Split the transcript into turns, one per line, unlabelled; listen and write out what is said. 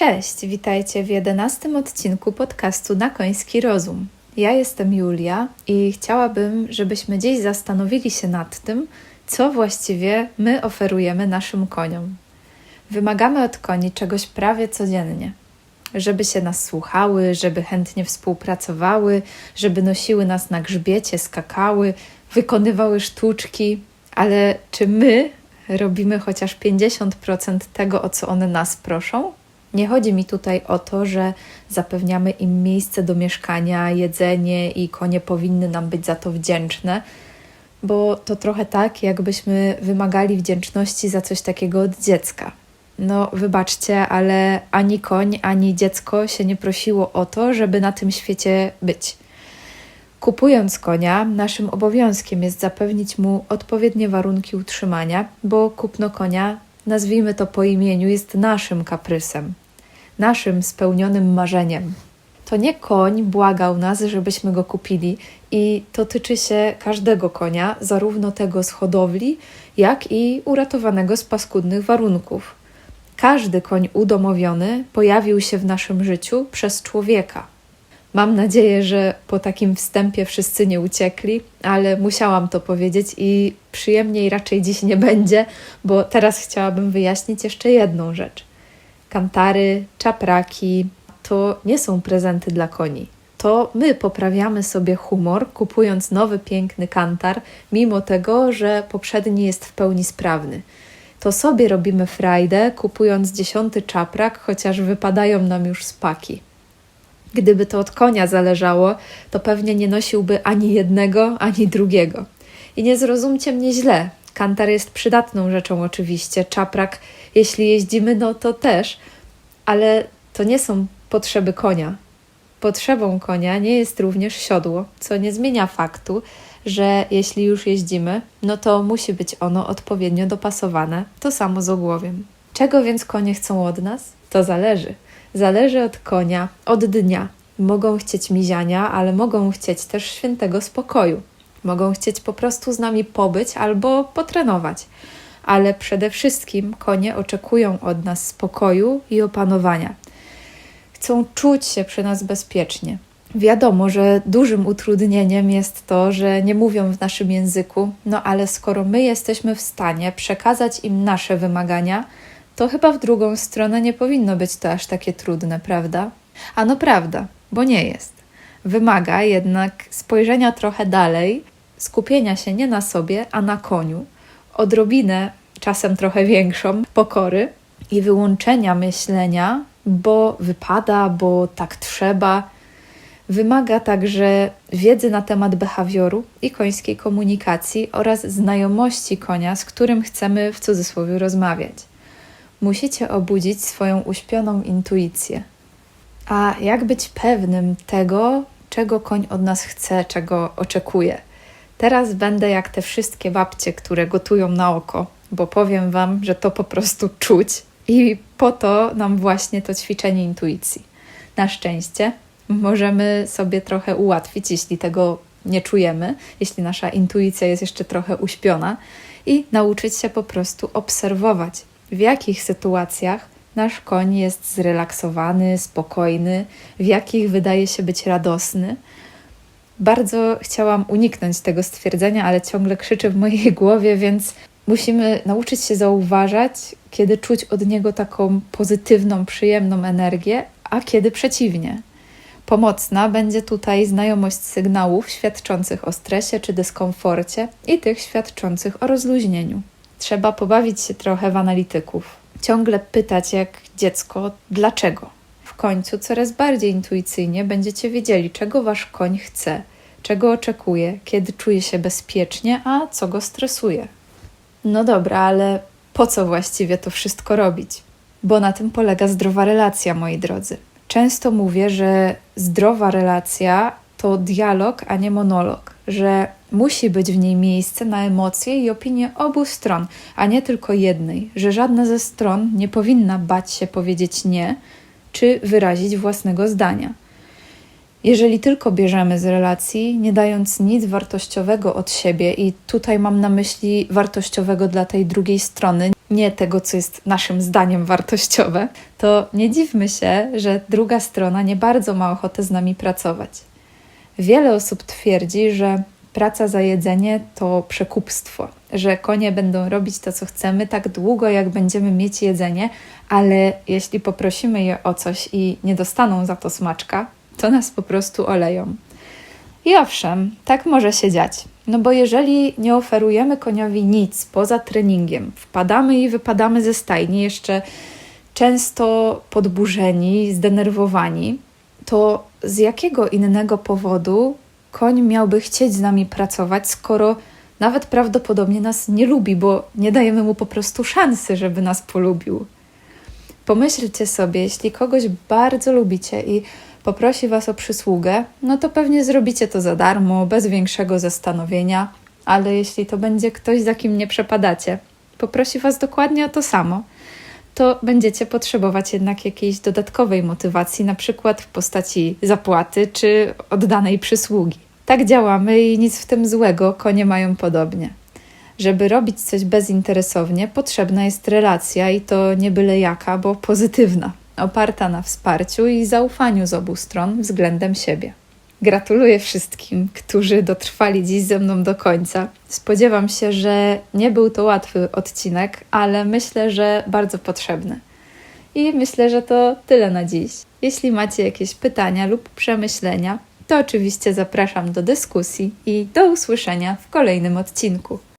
Cześć, witajcie w jedenastym odcinku podcastu Na Koński Rozum. Ja jestem Julia i chciałabym, żebyśmy dziś zastanowili się nad tym, co właściwie my oferujemy naszym koniom. Wymagamy od koni czegoś prawie codziennie. Żeby się nas słuchały, żeby chętnie współpracowały, żeby nosiły nas na grzbiecie, skakały, wykonywały sztuczki, ale czy my robimy chociaż 50% tego, o co one nas proszą? Nie chodzi mi tutaj o to, że zapewniamy im miejsce do mieszkania, jedzenie i konie powinny nam być za to wdzięczne, bo to trochę tak, jakbyśmy wymagali wdzięczności za coś takiego od dziecka. No, wybaczcie, ale ani koń, ani dziecko się nie prosiło o to, żeby na tym świecie być. Kupując konia, naszym obowiązkiem jest zapewnić mu odpowiednie warunki utrzymania, bo kupno konia, nazwijmy to po imieniu, jest naszym kaprysem, naszym spełnionym marzeniem. To nie koń błagał nas, żebyśmy go kupili, i to tyczy się każdego konia, zarówno tego z hodowli, jak i uratowanego z paskudnych warunków. Każdy koń udomowiony pojawił się w naszym życiu przez człowieka. Mam nadzieję, że po takim wstępie wszyscy nie uciekli, ale musiałam to powiedzieć i przyjemniej raczej dziś nie będzie, bo teraz chciałabym wyjaśnić jeszcze jedną rzecz. Kantary, czapraki to nie są prezenty dla koni. To my poprawiamy sobie humor, kupując nowy, piękny kantar, mimo tego, że poprzedni jest w pełni sprawny. To sobie robimy frajdę, kupując dziesiąty czaprak, chociaż wypadają nam już spaki. Gdyby to od konia zależało, to pewnie nie nosiłby ani jednego, ani drugiego. I nie zrozumcie mnie źle. Kantar jest przydatną rzeczą, oczywiście. Czaprak, jeśli jeździmy, no to też, ale to nie są potrzeby konia. Potrzebą konia nie jest również siodło, co nie zmienia faktu, że jeśli już jeździmy, no to musi być ono odpowiednio dopasowane. To samo z ogłowiem. Czego więc konie chcą od nas? To zależy. Zależy od konia, od dnia. Mogą chcieć miziania, ale mogą chcieć też świętego spokoju. Mogą chcieć po prostu z nami pobyć albo potrenować. Ale przede wszystkim konie oczekują od nas spokoju i opanowania. Chcą czuć się przy nas bezpiecznie. Wiadomo, że dużym utrudnieniem jest to, że nie mówią w naszym języku, no ale skoro my jesteśmy w stanie przekazać im nasze wymagania, to chyba w drugą stronę nie powinno być to aż takie trudne, prawda? A no prawda, bo nie jest. Wymaga jednak spojrzenia trochę dalej, skupienia się nie na sobie, a na koniu, odrobinę, czasem trochę większą, pokory i wyłączenia myślenia, bo wypada, bo tak trzeba. Wymaga także wiedzy na temat behawioru i końskiej komunikacji oraz znajomości konia, z którym chcemy w cudzysłowie rozmawiać musicie obudzić swoją uśpioną intuicję. A jak być pewnym tego, czego koń od nas chce, czego oczekuje? Teraz będę jak te wszystkie babcie, które gotują na oko, bo powiem Wam, że to po prostu czuć i po to nam właśnie to ćwiczenie intuicji. Na szczęście możemy sobie trochę ułatwić, jeśli tego nie czujemy, jeśli nasza intuicja jest jeszcze trochę uśpiona i nauczyć się po prostu obserwować w jakich sytuacjach nasz koń jest zrelaksowany, spokojny, w jakich wydaje się być radosny. Bardzo chciałam uniknąć tego stwierdzenia, ale ciągle krzyczy w mojej głowie, więc musimy nauczyć się zauważać, kiedy czuć od niego taką pozytywną, przyjemną energię, a kiedy przeciwnie. Pomocna będzie tutaj znajomość sygnałów świadczących o stresie czy dyskomforcie i tych świadczących o rozluźnieniu. Trzeba pobawić się trochę w analityków. Ciągle pytać jak dziecko, dlaczego. W końcu coraz bardziej intuicyjnie będziecie wiedzieli, czego wasz koń chce, czego oczekuje, kiedy czuje się bezpiecznie, a co go stresuje. No dobra, ale po co właściwie to wszystko robić? Bo na tym polega zdrowa relacja, moi drodzy. Często mówię, że zdrowa relacja to dialog, a nie monolog, że musi być w niej miejsce na emocje i opinie obu stron, a nie tylko jednej, że żadna ze stron nie powinna bać się powiedzieć nie czy wyrazić własnego zdania. Jeżeli tylko bierzemy z relacji, nie dając nic wartościowego od siebie, i tutaj mam na myśli wartościowego dla tej drugiej strony, nie tego, co jest naszym zdaniem wartościowe, to nie dziwmy się, że druga strona nie bardzo ma ochotę z nami pracować. Wiele osób twierdzi, że praca za jedzenie to przekupstwo, że konie będą robić to, co chcemy, tak długo, jak będziemy mieć jedzenie, ale jeśli poprosimy je o coś i nie dostaną za to smaczka, to nas po prostu oleją. I owszem, tak może się dziać. No bo jeżeli nie oferujemy koniowi nic poza treningiem, wpadamy i wypadamy ze stajni, jeszcze często podburzeni, zdenerwowani, to z jakiego innego powodu koń miałby chcieć z nami pracować, skoro nawet prawdopodobnie nas nie lubi, bo nie dajemy mu po prostu szansy, żeby nas polubił? Pomyślcie sobie, jeśli kogoś bardzo lubicie i poprosi Was o przysługę, no to pewnie zrobicie to za darmo, bez większego zastanowienia, ale jeśli to będzie ktoś, za kim nie przepadacie, poprosi Was dokładnie o to samo, to będziecie potrzebować jednak jakiejś dodatkowej motywacji, na przykład w postaci zapłaty czy oddanej przysługi. Tak działamy i nic w tym złego, konie mają podobnie. Żeby robić coś bezinteresownie, potrzebna jest relacja i to nie byle jaka, bo pozytywna, oparta na wsparciu i zaufaniu z obu stron względem siebie. Gratuluję wszystkim, którzy dotrwali dziś ze mną do końca. Spodziewam się, że nie był to łatwy odcinek, ale myślę, że bardzo potrzebny. I myślę, że to tyle na dziś. Jeśli macie jakieś pytania lub przemyślenia, to oczywiście zapraszam do dyskusji i do usłyszenia w kolejnym odcinku.